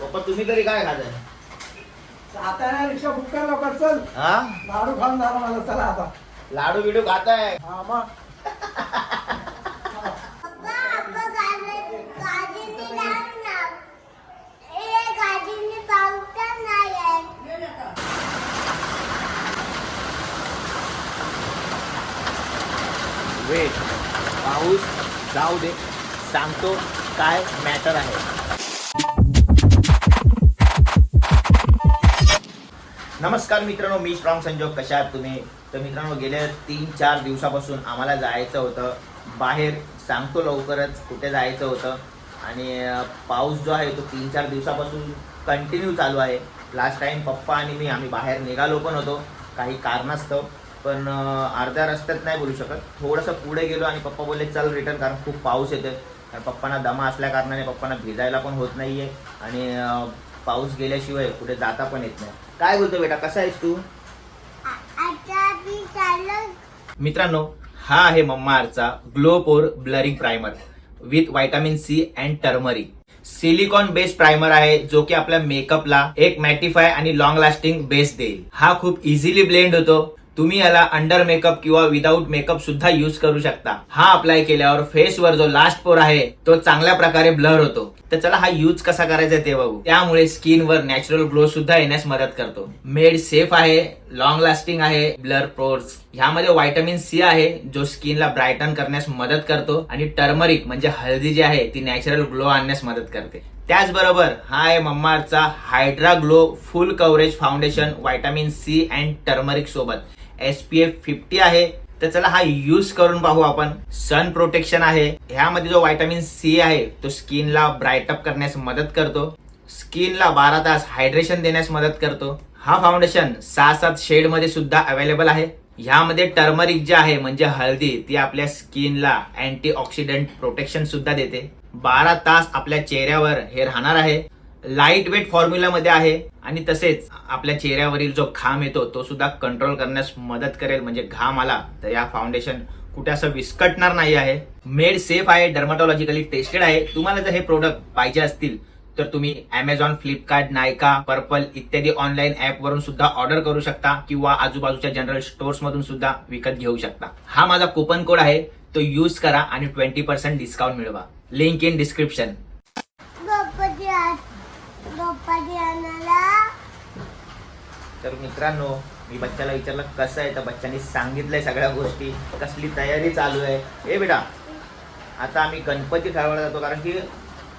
पप्पा तुम्ही तरी काय खाताय? आता ना रिक्षा बुक कर लवकर चल. हा? लाडू खाऊन झाला मला चला आता. लाडू बिडू खाताय? हा मग. वेट पाऊस जाऊ दे. सांगतो काय मॅटर आहे. नमस्कार मित्रांनो मी स्ट्रॉंग संजोग. कशा आहात तुम्ही? तर मित्रांनो गेल्या तीन चार दिवसापासून आम्हाला जायचं होतं. बाहेर सांगतो लवकरच कुठे जायचं होतं. आणि पाऊस जो आहे तो तीन चार दिवसापासून कंटिन्यू चालू आहे. लास्ट टाईम पप्पा आणि मी आम्ही बाहेर निघालो पण होतो. काही कारणास्तव. पण अर्ध्या रस्त्यात नाही बोलू शकत. थोडंसं पुढे गेलो आणि पप्पा बोलले चल रिटर्न कारण खूप पाऊस येतो कारण पप्पांना दमा असल्या कारणाने पप्पांना भिजायला पण होत नाही आहे आणि पाऊस गेल्याशिवाय कुठे जाता पण येत नाही. काय बोलतो बेटा कसा आहेस तू? मित्रांनो हा आहे मम्माअर्थचा glow pore blurring primer with vitamin C and turmeric silicone based primer आहे जो की आपल्या मेकअपला एक मॅटिफाय आणि लॉंग लास्टिंग बेस देईल. हा खूप इझिली ब्लेंड होतो. तुम्ही याला अंडर मेकअप किंवा विदाऊट मेकअप सुद्धा युज करू शकता. हा अप्लाय केल्यावर फेसवर जो लास्ट पोर आहे तो चांगल्या प्रकारे ब्लर होतो. तर चला हा यूज कसा करायचा ते बघू. त्यामुळे स्किनवर नॅचरल ग्लो सुद्धा येण्यास मदत करतो. मेड सेफ आहे लॉंग लास्टिंग आहे ब्लर पोर्स ह्यामध्ये व्हायटमिन सी आहे जो स्किनला ब्राईटन करण्यास मदत करतो. आणि टर्मरिक म्हणजे हळदी जी आहे ती नॅचरल ग्लो आणण्यास मदत करते. त्याचबरोबर हा आहे मम्माचा hydra glow full coverage foundation vitamin C and turmeric सोबत. एस पी एफ फिफ्टी आहे. तर चला हा यूज करून पाहू आपण. सन प्रोटेक्शन आहे. ह्यामध्ये जो व्हायटामिन सी आहे तो स्किनला ब्राईटअप करण्यास मदत करतो. स्किनला बारा तास हायड्रेशन देण्यास मदत करतो. हा फाउंडेशन सहा सात शेडमध्ये सुद्धा अवेलेबल आहे. ह्यामध्ये टर्मरिक जे आहे म्हणजे हळदी ती आपल्या स्किनला अँटी ऑक्सिडंट प्रोटेक्शन सुद्धा देते. बारा तास आपल्या चेहऱ्यावर हे राहणार आहे. लाइट वेट फॉर्म्युलामध्ये आहे. आणि तसेच आपल्या चेहऱ्यावरील जो घाम येतो तो सुद्धा कंट्रोल करण्यास मदत करेल. म्हणजे घाम आला तर या फाउंडेशन कुठे असं विस्कटणार नाही आहे. मेड सेफ आहे डर्माटॉलॉजिकली टेस्टेड आहे. तुम्हाला जर हे प्रोडक्ट पाहिजे असतील तर तुम्ही अमेझॉन फ्लिपकार्ट नायका पर्पल इत्यादी ऑनलाईन ऍप वरून सुद्धा ऑर्डर करू शकता किंवा आजूबाजूच्या जनरल स्टोर्स मधून सुद्धा विकत घेऊ शकता. हा माझा कुपन कोड आहे तो यूज करा आणि ट्वेंटी पर्सेंट डिस्काउंट मिळवा. लिंक इन डिस्क्रिप्शन गणपती आ- गणपती आणायला तर मित्रांनो मी बच्चाला विचारलं कसं आहे? तर बच्चाने सांगितलंय सगळ्या गोष्टी. कसली तयारी चालू आहे? ए बेटा आता आम्ही गणपती ठरवायला जातो कारण की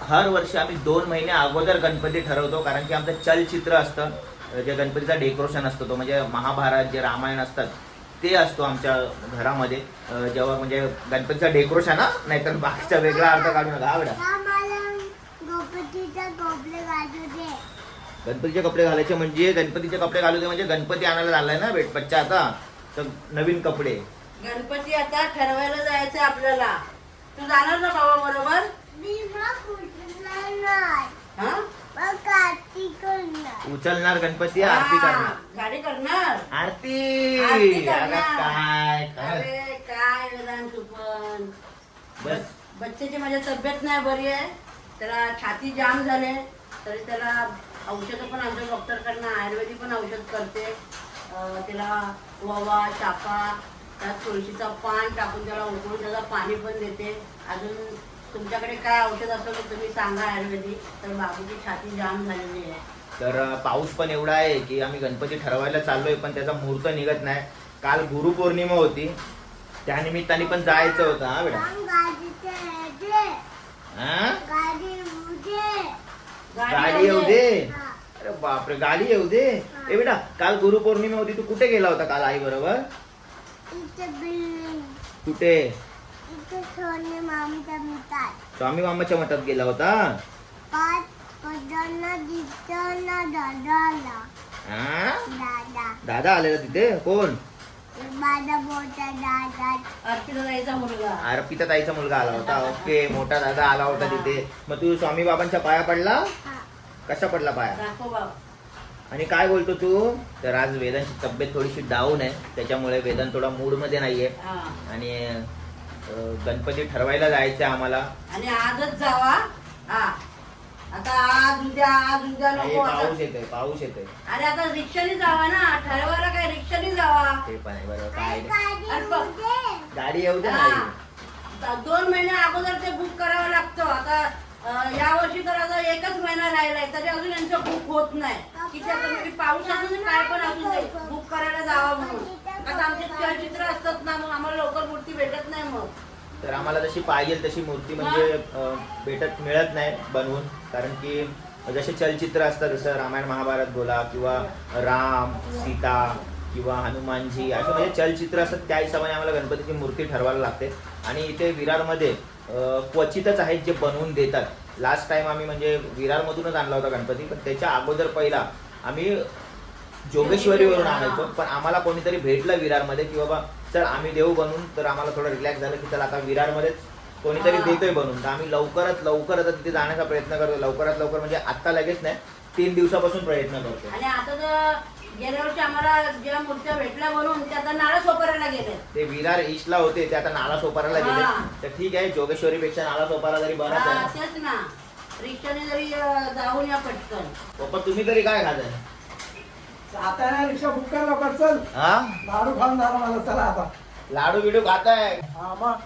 हर वर्षी आम्ही दोन महिने अगोदर गणपती ठरवतो कारण की आमचं चलचित्र असतं. जे गणपतीचा डेकोरेशन असतो तो म्हणजे महाभारत जे रामायण असतात ते असतो आमच्या घरामध्ये. जेव्हा म्हणजे गणपतीचा डेकोरेशन हा? नाहीतर बाकीचा वेगळा अर्थ काढू नका. आवडा गणपतीचा कपडे घालायचे म्हणजे गणपतीचे कपडे घालू दे म्हणजे गणपती आणायला झालाय ना बेट बच्चा आता. तर नवीन कपडे. गणपती आता ठरवायला जायचं आपल्याला. तू जाणार ना बाबा बरोबर? मी मग उठणार नाही. हा? मग कार्तिक करणार. उचलणार गणपती आरती हा, करणार. गाडी करणार? आरती! आरती अगं करणार. काय खरंच. अरे काय वेदांत तू पण. बस. बच्चेची माझ्या तब्येत नाही बरी आहे. त्याला छाती जाम झाले. तरी त्याला औषधं पण आमच्या डॉक्टरकडनं आयुर्वेदिक पण औषध करते. अं, त्याला ववा चापा त्यात तुळशीचं पान टाकून त्याला उकळून त्याला पाणी पण देते. अजून तुमच्याकडे काय औषध असेल तर तुम्ही सांगा आयुर्वेदिक तर बाबूची छाती जाम झालेली आहे. तर पाऊस पण एवढा आहे की आम्ही गणपती ठरवायला चाललोय पण त्याचा मुहूर्त निघत नाही. काल गुरुपौर्णिमा होती. त्या निमित्ताने पण जायचं होतं हा बेटा? हे हा? गाडी येऊ दे. अरे बापरे गाडी येऊ दे. ए बेटा काल गुरुपौर्णिमा होती तू कुठे गेला होता काल आई बरोबर? कुठे? स्वामी मामाच्या मठात. गेला होता? हा दादा आलेला तिथे? कोण? माझा मोठा दादा. अर्पिता जायचा मुलगा. अर्पिता ताईचा मुलगा आला होता. ओके मोठा दादा आला होता तिथे. मग तू स्वामी बाबांच्या पाया पडला? हा. कसा पडला पाया? दाखव बाबा. आणि काय बोलतो तू? तर आज वेदांची तब्येत थोडीशी डाऊन आहे. त्याच्यामुळे वेदन थोडा मूडमध्ये नाहीये. हा. आणि अं, गणपती ठरवायला जायचं आहे आम्हाला. आणि आजच जावा. हा. आता आज उद्या आज उद्या नको आता पाऊस येतोय पाऊस येतोय. अरे आता रिक्षाने जावा ना ठरवायला काय रिक्षाने जावा? ते पण आहे बरोबर काय गाडी अरे बघ. उडे. गाडी येऊ दे हा. दोन महिने अगोदर ते बुक करावं लागतं. आता अं, या वर्षी तर आता एकच महिना राहिलाय तरी अजून यांचं बुक होत नाही. किती आता म्हणजे पाऊस असू दे काय पण असू दे बुक करायला जावा म्हणून. आता आमचे चलचित्र असतात ना मग आम्हाला लवकर मूर्ती भेटत नाही मग. तर आम्हाला जशी पाहिजे तशी मूर्ती म्हणजे भेटत मिळत नाही बनवून. कारण की जसे चलचित्र असतात जसं रामायण महाभारत बोला किंवा राम सीता किंवा हनुमानजी असे म्हणजे चलचित्र असतात त्या हिशोबाने आम्हाला गणपतीची मूर्ती ठरवायला लागते. आणि इथे विरारमध्ये क्वचितच आहेत जे बनवून देतात. लास्ट टाइम आम्ही म्हणजे विरारमधूनच आणला होता गणपती पण त्याच्या अगोदर पहिला आम्ही जोगेश्वरीवरून आणायचो. पण आम्हाला कोणीतरी भेटलं विरारमध्ये की बाबा चल आम्ही देऊ बनवून तर आम्हाला थोडं रिलॅक्स झालं की चल आता विरारमध्येच कोणीतरी. देतोय बनवून तर आम्ही लवकरात लवकर आता तिथे जाण्याचा प्रयत्न करतो लवकरात लवकर म्हणजे आत्ता लगेच नाही तीन दिवसापासून प्रयत्न करतो आणि आता तर गेल्या वर्षी आम्हाला ज्या मूर्त्या भेटल्या म्हणून त्या आता नारळ सोपारायला गेले. ते विरार ईस्टला होते ते आता नाला सोपाराला गेले. हा. तर ठीक आहे जोगेश्वरीपेक्षा नाला सोपारा जरी बराच हा, आहे. तेच ना. रिक्षाने जरी अं, जाऊन या पटकन. पप्पा तुम्ही तरी काय खाताय? आता नाही रिक्षा बुक कर लवकर चल. हा? लाडू खाऊन झाला मला चला आता. लाडू बिडू खाताय? हा मग.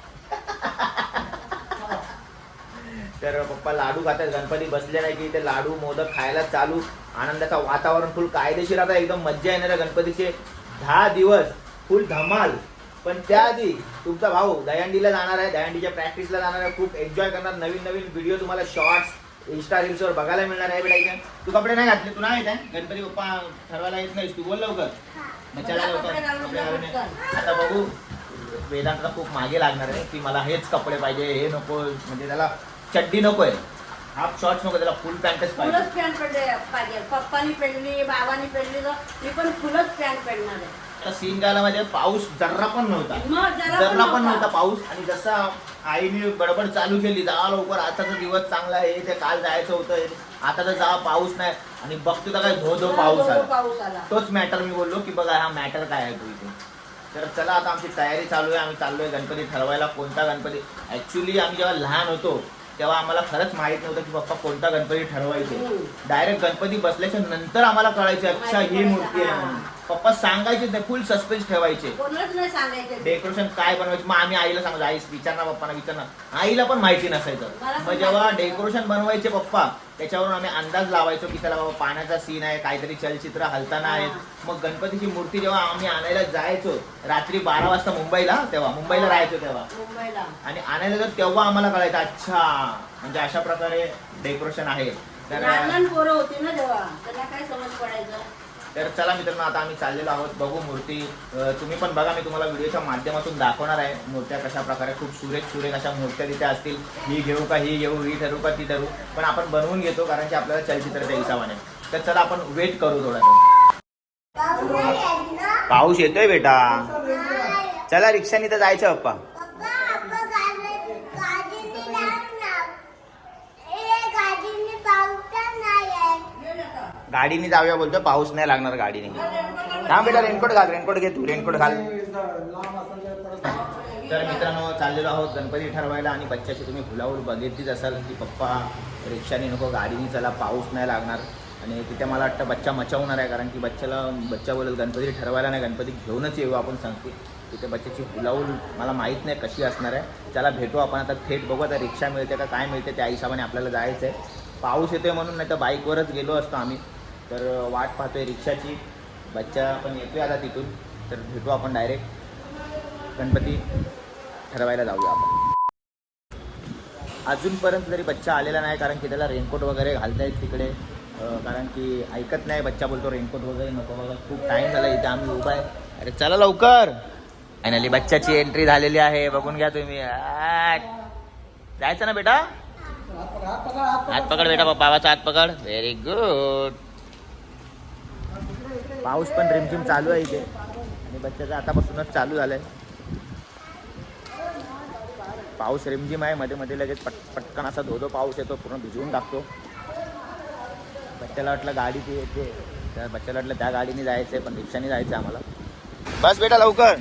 तर पप्पा लाडू खातात गणपती बसले नाही की ते लाडू मोदक खायला चालू. आनंदाचं वातावरण फुल कायदेशीर आता एकदम मज्जा येणार आहे गणपतीचे. दहा दिवस फुल धमाल. पण त्याआधी तुमचा भाऊ दयांडीला जाणार आहे. दयांडीच्या प्रॅक्टिसला जाणार आहे. खूप एन्जॉय करणार. नवीन नवीन व्हिडिओ तुम्हाला शॉर्ट्स इंस्टा रील्सवर बघायला मिळणार आहे बेटा इथे. तू कपडे नाही घातले तू नाही येत आहे? गणपती पप्पा ठरवायला येत नाहीस तू बोल लवकर. मग चला लवकर. कपडे घालून ये. आता बघू. वेदांतला खूप मागे लागणार आहे की मला हेच कपडे पाहिजे हे नको म्हणजे त्याला चड्डी नको आहे. हाफ शॉर्ट्स नको त्याला फुल पॅन्टच पाहिजे. फुलच पॅन्ट पडले पाहिजे. पप्पानी पेडली बाबांनी पेडली तर मी पण फुलच पॅन्ट पेडणार आहे. आता सीन गायला मध्ये पाऊस जर्रा पण नव्हता. जर्रा पण नव्हता. पाऊस. आणि जसा आईने बडबड चालू केली जा लवकर आताचा दिवस चांगला आहे. ते काल जायचं होतं. आता तर जा पाऊस नाही. आणि बघतो तर काय धो धो पाऊस आला. तोच मॅटर मी बोललो की बघा हा मॅटर काय आहे तो इथे तर चला आता आमची तयारी चालू आहे. आम्ही चाललोय गणपती ठरवायला. कोणता गणपती? ऍक्च्युली आम्ही जेव्हा लहान होतो तेव्हा आम्हाला खरंच माहीत नव्हतं की बाप्पा कोणता गणपती ठरवायचे. डायरेक्ट गणपती बसल्याच्या नंतर आम्हाला कळायचे अच्छा ही मूर्ती आहे म्हणून. पप्पा सांगायचे नाही फुल सस्पेन्स ठेवायचे. कोणच नाही सांगायचे. डेकोरेशन काय बनवायचं? मग आम्ही आईला सांगायचो आई विचारणार पप्पांना विचारणार. आईला पण माहिती नसायचं. मग जेव्हा डेकोरेशन बनवायचे पप्पा त्याच्यावरून आम्ही अंदाज लावायचो की त्याला बाबा पाण्याचा सीन आहे काहीतरी चलचित्र हलताना. आहेत. मग गणपतीची मूर्ती जेव्हा आम्ही आणायला जायचो रात्री बारा वाजता मुंबईला तेव्हा मुंबईला राहायचो तेव्हा. मुंबईला. आणि आणायला जातो तेव्हा आम्हाला कळायचं अच्छा. म्हणजे अशा प्रकारे डेकोरेशन आहे. तर लहान लहान पोरं होती ना तेव्हा त्यांना काय समज पडायचं? तर चला मित्रांनो आता आम्ही चाललेलो आहोत. बघू मूर्ती. तुम्ही पण बघा मी तुम्हाला व्हिडिओच्या माध्यमातून दाखवणार आहे. मूर्त्या कशा प्रकारे खूप सुरेख सुरेख अशा मूर्त्या तिथे असतील. ही घेऊ का ही घेऊ ही ठरू का ती ठरू पण आपण बनवून घेतो कारण की आपल्याला चलचित्राच्या हिसाबाने तर चला आपण वेट करू थोडासा. पाऊस येतोय बेटा. चला रिक्षाने तर जायचं पप्पा पप्पा, आपण गाडी- गाडीने जाऊ ना. ए, गाडीने पाऊस तर नाही येत. गाडीने जाऊया बोलतो पाऊस नाही लागणार गाडीने. थांब बेटा रेनकोट घाल रेनकोट घे तू रेनकोट घाल. तर मित्रांनो चाललेलो आहोत गणपती ठरवायला आणि बच्च्याची तुम्ही फुलावर बघितलीच असाल की पप्पा रिक्षाने नको गाडीने चला पाऊस नाही लागणार. आणि तिथे मला वाटतं बच्चा मचावणार आहे कारण की बच्च्याला बच्चा बोलत गणपती ठरवायला नाही गणपती घेऊनच येऊ आपण सांगते. तिथे बच्च्याची फुलावूल मला माहीत नाही कशी असणार आहे. त्याला भेटू आपण आता थेट बघू आता रिक्षा मिळते का काय मिळते त्या हिशोबाने आपल्याला जायचं आहे पाऊस येतोय म्हणून नाही तर बाईकवरच गेलो असतो आम्ही. तर वाट पाहतोय रिक्षाची. बच्चा पण येतोय आता तिथून. तर भेटू आपण डायरेक्ट गणपती ठरवायला जाऊया आपण. अजूनपर्यंत तरी बच्चा आलेला नाही कारण की त्याला रेनकोट वगैरे घालता येत तिकडे. कारण की ऐकत नाही बच्चा बोलतो रेनकोट वगैरे नको बघा. खूप टाईम झाला इथे आम्ही उभा आहे. अरे चला लवकर. फायनली बच्चाची एंट्री झालेली आहे. बघून घ्या तुम्ही. जायचं ना बेटा. हात पकड बेटा बाबाचा हात पकड. व्हेरी गुड पाऊस पण रिमझिम चालू आहे इथे. आणि बच्चाचं आतापासूनच चालू झालंय. पाऊस रिमझिम आहे मध्ये मध्ये लगेच पट पटकन असा धो पाऊस येतो पूर्ण भिजवून टाकतो. बच्चाला वाटलं गाडी ती येते. तर बच्चाला वाटलं त्या गाडीने जायचंय पण रिक्षाने जायचं आम्हाला. बस बेटा लवकर.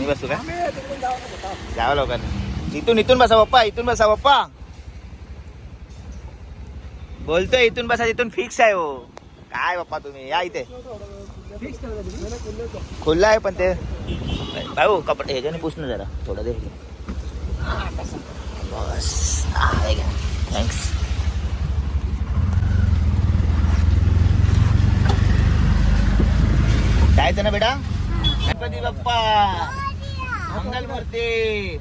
मी बसू का? जावं लवकर. इथून इथून बसा पप्पा इथून बसा पप्पा. बोलतोय इथून बसा इथून फिक्स आहे हो. काय बाप्पा तुम्ही? या इथे. खुल्ला आहे पण ते. भाऊ कपडे ह्याच्याने पुस ना जरा. थोडं दे. बस. थँक्स जायचं ना बेटा? गणपती बाप्पा. मंगल मूर्ती.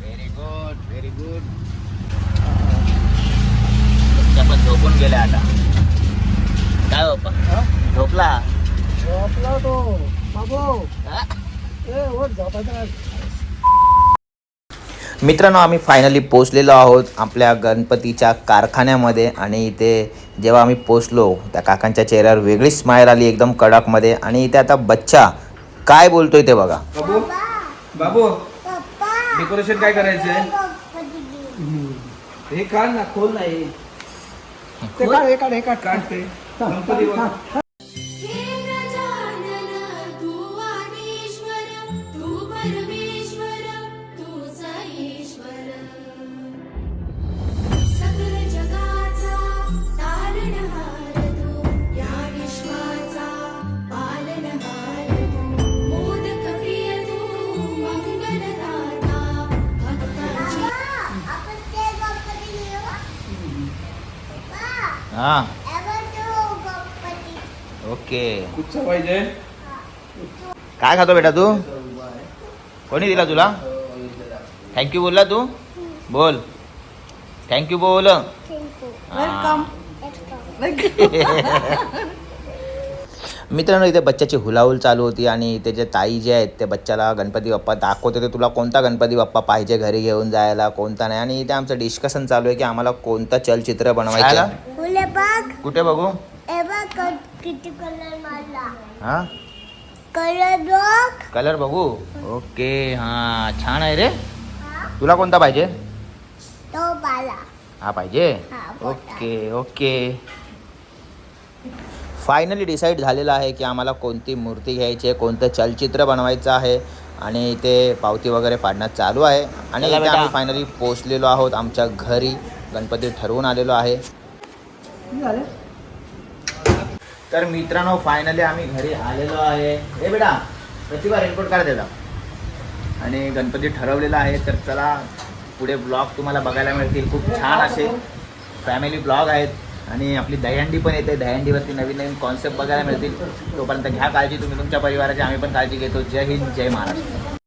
व्हेरी गुड व्हेरी गुड पण झोपून गेले आता. झोपला. आपला तो. बाबू. हा? मित्रांनो आम्ही फायनली पोचलेलो आहोत आपल्या गणपतीच्या कारखान्यामध्ये आणि इथे जेव्हा आम्ही पोचलो त्या काकांच्या चेहऱ्यावर वेगळीच स्माईल आली एकदम कडकमध्ये. आणि इथे आता बच्चा काय बोलतोय ते बघा. बाबू बाबू पप्पा डेकोरेशन काय करायचंय? घेऊन. हे काढ ना खोल नाही. गणपती ओके कुठचं पाहिजे काय खातो बेटा तू? कोणी दिला तुला? थँक्यू बोलला तू? बोल. थँक्यू बोल. मित्रांनो इथे बच्च्याची हुलाहुल चालू होती आणि इथे जे ताई जे आहेत ते बच्चाला गणपती बाप्पा दाखवते. ते तुला कोणता गणपती बाप्पा पाहिजे घरी घेऊन जायला कोणता नाही? आणि इथे आमचं डिस्कशन चालू आहे की आम्हाला कोणतं चलचित्र बनवायचं आहे. फुले बघ. कुठे बघू? किती कलर मारला? हा? कलर बघ. कलर बघू? ओके हा छान आहे रे. तुला कोणता पाहिजे? तो बाला. हा पाहिजे. ओके ओके फायनली डिसाईड झालेलं आहे की आम्हाला कोणती मूर्ती घ्यायची आहे कोणतं चलचित्र बनवायचं आहे आणि इथे पावती वगैरे फाडण्यात चालू आहे. आणि इथे. आम्ही फायनली पोचलेलो आहोत आमच्या घरी. गणपती ठरवून आलेलो आहे. तर मित्रांनो फायनली आम्ही घरी आलेलो आहे. हे बेटा प्रतिभा रेनकोट काढ त्याचा. आणि गणपती ठरवलेला आहे तर चला पुढे ब्लॉग तुम्हाला बघायला मिळतील. खूप छान असे फॅमिली ब्लॉग आहेत. आणि आपली दहीहंडी पण येते. दहीहंडीवरती नवीन नवीन कॉन्सेप्ट बघायला मिळतील. तोपर्यंत घ्या काळजी तुम्ही तुमच्या परिवाराची. आम्ही पण काळजी घेतो. जय हिंद जय महाराष्ट्र.